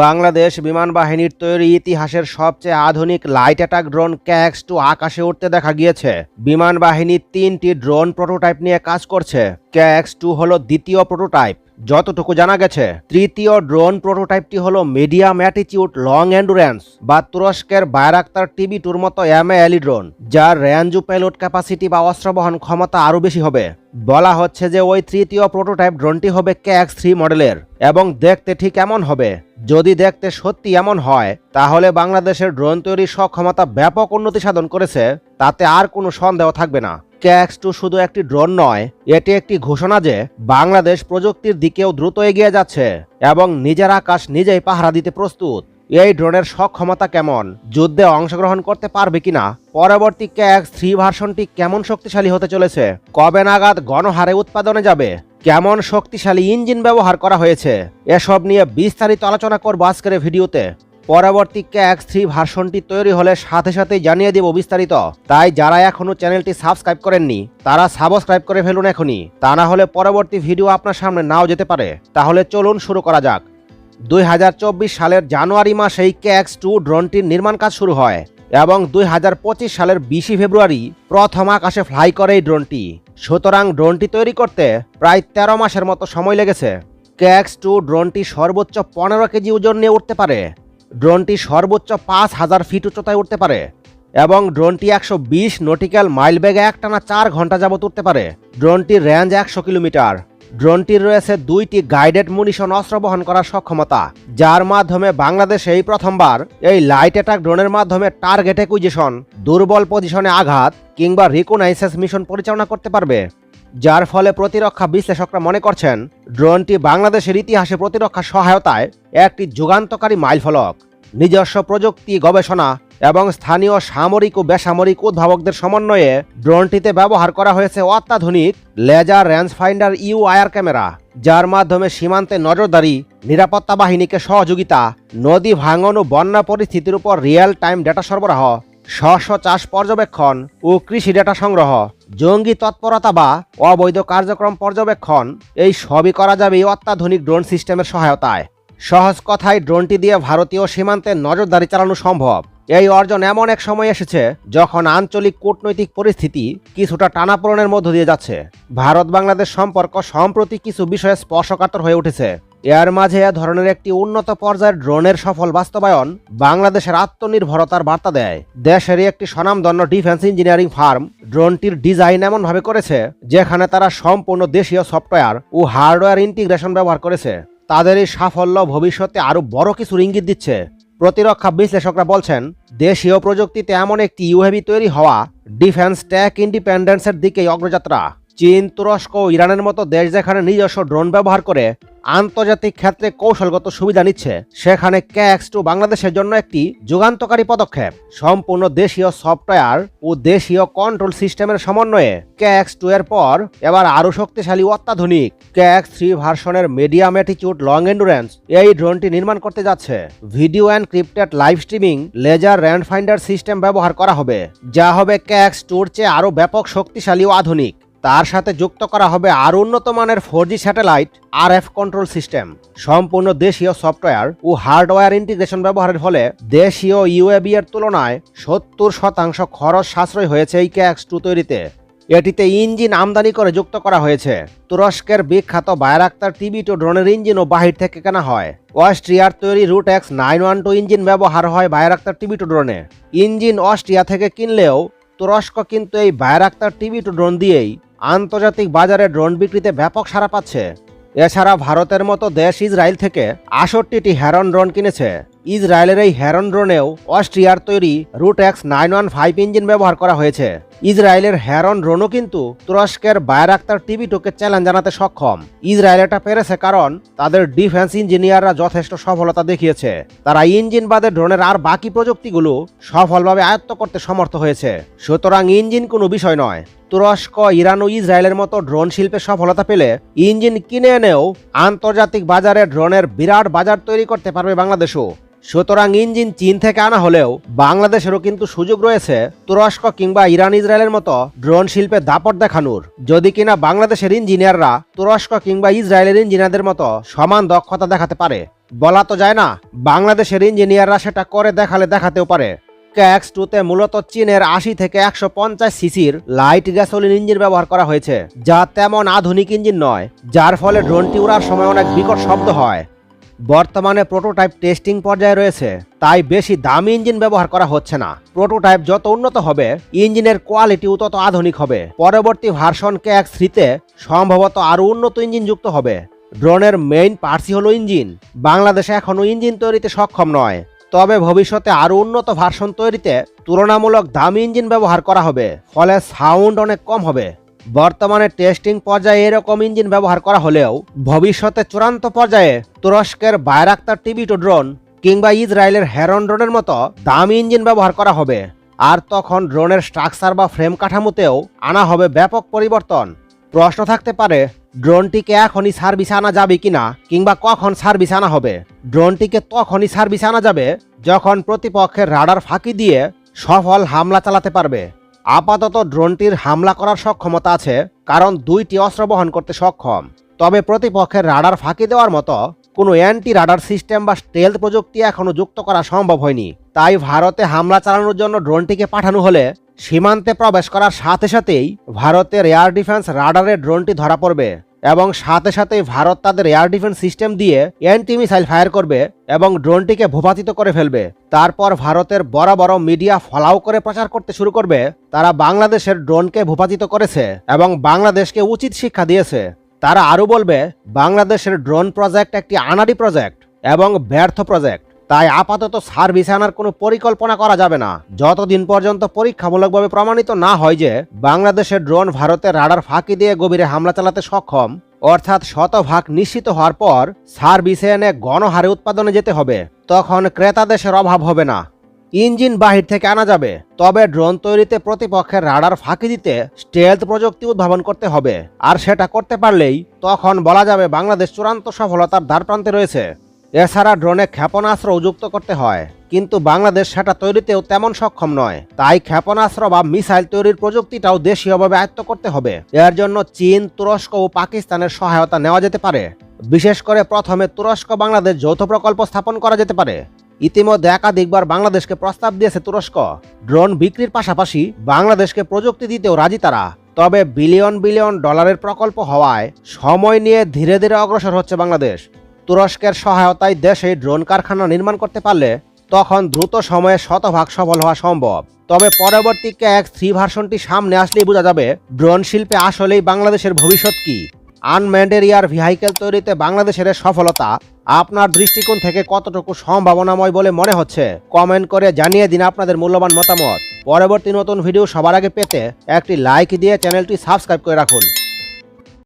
বাংলাদেশ বিমান বাহিনীর তৈরি ইতিহাসের সবচেয়ে আধুনিক লাইট অ্যাটাক ড্রোন ক্যাক্স টু আকাশে উঠতে দেখা গিয়েছে। বিমান বাহিনী তিনটি ড্রোন প্রোটোটাইপ নিয়ে কাজ করছে। ক্যাক্স টু হলো দ্বিতীয় প্রোটোটাইপ যতটুকু জানা গেছে, তৃতীয় ড্রোন প্রোটোটাইপটি হল মিডিয়াম অ্যাটিচিউড লং এন্ডুরেন্স বা তুরস্কের বায়রাক্তার টিভি টুর মতো এমএ ড্রোন, যার রেঞ্জ পেলোড ক্যাপাসিটি বা অস্ত্র বহন ক্ষমতা আরও বেশি হবে। বলা হচ্ছে যে ওই তৃতীয় প্রোটোটাইপ ড্রোনটি হবে কে ক্যাক্স থ্রি মডেলের এবং দেখতে ঠিক এমন হবে। যদি দেখতে সত্যি এমন হয়, তাহলে বাংলাদেশের ড্রোন তৈরির সক্ষমতা ব্যাপক উন্নতি সাধন করেছে, তাতে আর কোনো সন্দেহ থাকবে না। ক্যাক্স টু শুধু একটি ড্রোন নয়, এটি একটি ঘোষণা যে বাংলাদেশ প্রযুক্তির দিকেও দ্রুত এগিয়ে যাচ্ছে এবং নিজের আকাশ নিজেই পাহারা দিতে প্রস্তুত। এই ড্রোনের সক্ষমতা কেমন? যুদ্ধে অংশগ্রহণ করতে পারবে কিনা? পরবর্তী ক্যাক্স থ্রি ভার্সনটি কেমন শক্তিশালী হতে চলেছে? কবে নাগাদ গণহারে উৎপাদনে যাবে? কেমন শক্তিশালী ইঞ্জিন ব্যবহার করা হয়েছে? এসব নিয়ে বিস্তারিত আলোচনা করব আজকের ভিডিওতে। পরবর্তী ক্যাক্স থ্রি ভার্সনটি তৈরি হলে সাথে সাথে জানিয়ে দেব বিস্তারিত। তাই যারা এখনও চ্যানেলটি সাবস্ক্রাইব করেননি, তারা সাবস্ক্রাইব করে ফেলুন এখনই। তা না হলে পরবর্তী ভিডিও আপনার সামনে নাও যেতে পারে। তাহলে চলুন শুরু করা যাক। দুই হাজার চব্বিশ সালের জানুয়ারি মাসে এই ক্যাক্স টু ড্রোনটির নির্মাণ কাজ শুরু হয় এবং দুই হাজার পঁচিশ সালের বিশে ফেব্রুয়ারি প্রথম আকাশে ফ্লাই করে এই ড্রোনটি। সুতরাং ড্রোনটি তৈরি করতে প্রায় তেরো মাসের মতো সময় লেগেছে। ক্যাক্স টু ড্রোনটি সর্বোচ্চ পনেরো কেজি ওজন নিয়ে উঠতে পারে। ড্রোনটি সর্বোচ্চ পাঁচ হাজার ফিট উচ্চতায় উঠতে পারে এবং ড্রোনটি একশো বিশ নটিক্যাল মাইল বেগে একটানা চার ঘণ্টা যাবত উঠতে পারে। ড্রোনটির রেঞ্জ একশো কিলোমিটার। ড্রোনটির রয়েছে দুইটি গাইডেড মুনিশন অস্ত্র বহন করার সক্ষমতা, যার মাধ্যমে বাংলাদেশে এই প্রথমবার এই লাইট অ্যাটাক ড্রোনের মাধ্যমে টার্গেট একুইজিশন দুর্বল পজিশনে আঘাত কিংবা রিকোনাইসেস মিশন পরিচালনা করতে পারবে। যার ফলে প্রতিরক্ষা বিশ্লেষকরা মনে করছেন, ড্রোনটি বাংলাদেশের ইতিহাসে প্রতিরক্ষা সহায়তায় একটি যুগান্তকারী মাইলফলক। নিজস্ব প্রযুক্তি, গবেষণা এবং স্থানীয় সামরিক ও বেসামরিক উদ্ভাবকদের সমন্বয়ে ড্রোনটিতে ব্যবহার করা হয়েছে অত্যাধুনিক laser range finder EO IR camera, যার মাধ্যমে সীমান্তে নজরদারি, নিরাপত্তা বাহিনীকে সহযোগিতা, নদী ভাঙন ও বন্যা পরিস্থিতির উপর রিয়েল টাইম ডেটা সরবরাহ শস্য চাষ পর্যবেক্ষণ ও কৃষি ডেটা সংগ্রহ, জঙ্গি তৎপরতা বা অবৈধ কার্যক্রম পর্যবেক্ষণ, এই সবই করা যাবে এই অত্যাধুনিক ড্রোন সিস্টেমের সহায়তায়। সহজ কথায় ড্রোনটি দিয়ে ভারতীয় সীমান্তে নজরদারি চালানো সম্ভব। এই অর্জন এমন এক সময় এসেছে যখন আঞ্চলিক কূটনৈতিক পরিস্থিতি কিছুটা টানাপোড়নের মধ্য দিয়ে যাচ্ছে। ভারত বাংলাদেশ সম্পর্ক সম্প্রতি কিছু বিষয়ে স্পর্শকাতর হয়ে উঠেছে। এর মাঝে এ ধরনের একটি উন্নত পর্যায়ের ড্রোনের সফল বাস্তবায়ন বাংলাদেশের আত্মনির্ভরতার বার্তা দেয়। দেশেরই একটি স্বনামধন্য ডিফেন্স ইঞ্জিনিয়ারিং ফার্ম ড্রোনটির ডিজাইন এমনভাবে করেছে, যেখানে তারা সম্পূর্ণ দেশীয় সফটওয়্যার ও হার্ডওয়্যার ইন্টিগ্রেশন ব্যবহার করেছে। তাদের এই সাফল্য ভবিষ্যতে আরও বড় কিছু ইঙ্গিত দিচ্ছে। প্রতিরক্ষা বিশ্লেষকরা বলছেন, দেশীয় প্রযুক্তিতে এমন একটি ইউহেভি তৈরি হওয়া ডিফেন্স ট্যাক ইন্ডিপেন্ডেন্সের দিকেই অগ্রযাত্রা। চীন তুরস্ক ও ইরানের মতো দেশ যেখানে নিজস্ব ড্রোন ব্যবহার করে আন্তর্জাতিক ক্ষেত্রে কৌশলগত সুবিধা নিচ্ছে, সেখানে ক্যাক্স টু বাংলাদেশের জন্য একটি যুগান্তকারী পদক্ষেপ। সম্পূর্ণ দেশীয় সফটওয়্যার ও দেশীয় কন্ট্রোল সিস্টেমের সমন্বয়ে ক্যাক্স টু এর পর এবার আরও শক্তিশালী অত্যাধুনিক ক্যাক্স থ্রি ভার্সনের মিডিয়াম অ্যাটিচিউড লং এন্ডুরেন্স এই ড্রোনটি নির্মাণ করতে যাচ্ছে। Video encrypted live streaming laser range finder system ব্যবহার করা হবে, যা হবে ক্যাক্স টুর চেয়ে আরও ব্যাপক শক্তিশালী ও আধুনিক। তার সাথে যুক্ত করা হবে আরও উন্নত মানের four G satellite R F control system. সম্পূর্ণ দেশীয় সফটওয়্যার ও হার্ডওয়্যার ইন্টিগ্রেশন ব্যবহারের ফলে দেশীয় ইউএবি এর তুলনায় সত্তর শতাংশ খরচ সাশ্রয় হয়েছে এই ক্যাক্স টু তৈরিতে। এটিতে ইঞ্জিন আমদানি করে যুক্ত করা হয়েছে। তুরস্কের বিখ্যাত বায়রাক্তার টিভি টু ড্রোনের ইঞ্জিনও বাহির থেকে কেনা হয়। অস্ট্রিয়ার তৈরি Rotax nine one two engine ব্যবহার হয় বায়রাক্তার টিভি টু ড্রোনে। ইঞ্জিন অস্ট্রিয়া থেকে কিনলেও তুরস্ক কিন্তু এই বায়রাক্তার টিভি টু ড্রোন দিয়েই আন্তর্জাতিক বাজারে ড্রোন বিক্রিতে ব্যাপক সাড়া পাচ্ছে। এছাড়া ভারতের মতো দেশ ইসরায়েল থেকে আষট্টিটি হ্যারন ড্রোন কিনেছে। ইসরায়েলের এই হ্যারন ড্রোনেও অস্ট্রিয়ার তৈরি Rotax nine one five engine ব্যবহার করা হয়েছে। ইসরায়েলের হ্যারন ড্রোনও কিন্তু তুরস্কের বায়রাক্তার টিভি টুকে চ্যালেঞ্জ জানাতে সক্ষম। ইসরায়েল এটা পেরেছে কারণ তাদের ডিফেন্স ইঞ্জিনিয়াররা যথেষ্ট সফলতা দেখিয়েছে। তারা ইঞ্জিন বাদে ড্রোনের আর বাকি প্রযুক্তিগুলো সফলভাবে আয়ত্ত করতে সমর্থ হয়েছে। সুতরাং ইঞ্জিন কোনো বিষয় নয়। তুরস্ক ইরান ও ইসরায়েলের মতো ড্রোন শিল্পে সফলতা পেলে ইঞ্জিন কিনে এনেও আন্তর্জাতিক বাজারে ড্রোনের বিরাট বাজার তৈরি করতে পারবে বাংলাদেশও। সুতরাং ইঞ্জিন চীন থেকে আনা হলেও বাংলাদেশেরও কিন্তু সুযোগ রয়েছে তুরস্ক কিংবা ইরান ইসরায়েলের মতো ড্রোন শিল্পে দাপট দেখানোর। যদি কিনা বাংলাদেশের ইঞ্জিনিয়াররা তুরস্ক কিংবা ইসরায়েলের ইঞ্জিনিয়ারদের মতো সমান দক্ষতা দেখাতে পারে। বলা তো যায় না, বাংলাদেশের ইঞ্জিনিয়াররা সেটা করে দেখালে দেখাতেও পারে। ক্যাক্স টুতে মূলত চীনের আশি থেকে একশো পঞ্চাশ সিসির লাইট গ্যাসোলিন ইঞ্জিন ব্যবহার করা হয়েছে, যা তেমন আধুনিক ইঞ্জিন নয়, যার ফলে ড্রোনটি উড়ার সময় অনেক বিকট শব্দ হয়। বর্তমানে প্রোটোটাইপ টেস্টিং পর্যায়ে রয়েছে, তাই বেশি দামি ইঞ্জিন ব্যবহার করা হচ্ছে না। প্রোটোটাইপ যত উন্নত হবে, ইঞ্জিনের কোয়ালিটিও তত আধুনিক হবে। পরবর্তী ভার্সন ক্যাক্স থ্রিতে সম্ভবত আরও উন্নত ইঞ্জিন যুক্ত হবে। ড্রোনের মেইন পার্সি হলো ইঞ্জিন। বাংলাদেশে এখনও ইঞ্জিন তৈরিতে সক্ষম নয়। তবে ভবিষ্যতে আরও উন্নত ভার্সন তৈরিতে তুলনামূলক দামি ইঞ্জিন ব্যবহার করা হবে, ফলে সাউন্ড অনেক কম হবে। বর্তমানে টেস্টিং পর্যায়ে এরকম ইঞ্জিন ব্যবহার করা হলেও ভবিষ্যতে চূড়ান্ত পর্যায়ে তুরস্কের বায়রাক্তার টিবিটো ড্রোন কিংবা ইসরায়েলের হেরন ড্রোনের মতো দামি ইঞ্জিন ব্যবহার করা হবে। আর তখন ড্রোনের স্ট্রাকচার বা ফ্রেম কাঠামোতেও আনা হবে ব্যাপক পরিবর্তন। প্রশ্ন থাকতে পারে, ড্রোনটিকে এখনই সার্ভিসে আনা যাবে কিনা কিংবা কখন সার্ভিসে আনা হবে? ড্রোনটিকে তখনই সার্ভিসে আনা যাবে যখন প্রতিপক্ষের রাডার ফাঁকি দিয়ে সফল হামলা চালাতে পারবে। আপাতত ড্রোনটির হামলা করার সক্ষমতা আছে, কারণ দুইটি অস্ত্র বহন করতে সক্ষম। তবে প্রতিপক্ষের রাডার ফাঁকি দেওয়ার মতো কোনো অ্যান্টি রাডার সিস্টেম বা স্টেলথ প্রযুক্তি এখনও যুক্ত করা সম্ভব হয়নি। তাই ভারতে হামলা চালানোর জন্য ড্রোনটিকে পাঠানো হলে সীমান্তে প্রবেশ করার সাথে সাথেই ভারতের এয়ার ডিফেন্স রাডারে ড্রোনটি ধরা পড়বে এবং সাথে সাথেই ভারত তাদের এয়ার ডিফেন্স সিস্টেম দিয়ে অ্যান্টি মিসাইল ফায়ার করবে এবং ড্রোনটিকে ভূপাতিত করে ফেলবে। তারপর ভারতের বড় বড় মিডিয়া ফলাও করে প্রচার করতে শুরু করবে। তারা বাংলাদেশের ড্রোনকে ভূপাতিত করেছে এবং বাংলাদেশকে উচিত শিক্ষা দিয়েছে। তারা আরও বলবে, বাংলাদেশের ড্রোন প্রজেক্ট একটি আনাড়ি প্রজেক্ট এবং ব্যর্থ প্রজেক্ট তাই আপাতত সার্ভিসে আনার কোনো পরিকল্পনা করা যাবে না। যতদিন পর্যন্ত পরীক্ষামূলকভাবে প্রমাণিত না হয় যে বাংলাদেশের ড্রোন ভারতের রাডার ফাঁকি দিয়ে গভীরে হামলা চালাতে সক্ষম, অর্থাৎ শতভাগ নিশ্চিত হওয়ার পর সার্ভিসে এনে গণহারে উৎপাদনে যেতে হবে, তখন ক্রেতা দেশের অভাব হবে না। ইঞ্জিন বাহির থেকে আনা যাবে, তবে ড্রোন তৈরিতে প্রতিপক্ষের রাডার ফাঁকি দিতে স্টেলথ প্রযুক্তি উদ্ভাবন করতে হবে, আর সেটা করতে পারলেই তখন বলা যাবে বাংলাদেশ চূড়ান্ত সফলতার দ্বারপ্রান্তে রয়েছে। এছাড়া ড্রোনে ক্ষেপণাস্ত্র যুক্ত করতে হয়, কিন্তু বাংলাদেশ সেটা তৈরিতেও তেমন সক্ষম নয়। তাই ক্ষেপণাস্ত্র বা মিসাইল তৈরির প্রযুক্তিটাও দেশীয়ভাবে আয়ত্ত করতে হবে। এর জন্য চীন, তুরস্ক ও পাকিস্তানের সহায়তা নেওয়া যেতে পারে। বিশেষ করে প্রথমে তুরস্ক বাংলাদেশ যৌথ প্রকল্প স্থাপন করা যেতে পারে। ইতিমধ্যে একাধিকবার বাংলাদেশকে প্রস্তাব দিয়েছে তুরস্ক। ড্রোন বিক্রির পাশাপাশি বাংলাদেশকে প্রযুক্তি দিতেও রাজি তারা। তবে বিলিয়ন বিলিয়ন ডলারের প্রকল্প হওয়ায় সময় নিয়ে ধীরে ধীরে অগ্রসর হচ্ছে বাংলাদেশ। তুরস্কের সহায়তায় দেশে ড্রোন কারখানা নির্মাণ করতে পারলে তখন দ্রুত সময়ে শতভাগ সফল হওয়া সম্ভব। তবে পরবর্তী ক্যাক্স থ্রি ভার্সনটি সামনে আসলেই বোঝা যাবে ড্রোন শিল্পে আসলেই বাংলাদেশের ভবিষ্যৎ কি। আনম্যান্ড এরিয়ার ভেহিকেল তৈরিতে বাংলাদেশের সফলতা আপনার দৃষ্টিকোণ থেকে কতটুকু সম্ভাবনাময় বলে মনে হচ্ছে? কমেন্ট করে জানিয়ে দিন আপনাদের মূল্যবান মতামত। পরবর্তী নতুন ভিডিও সবার আগে পেতে একটি লাইক দিয়ে চ্যানেলটি সাবস্ক্রাইব করে রাখুন।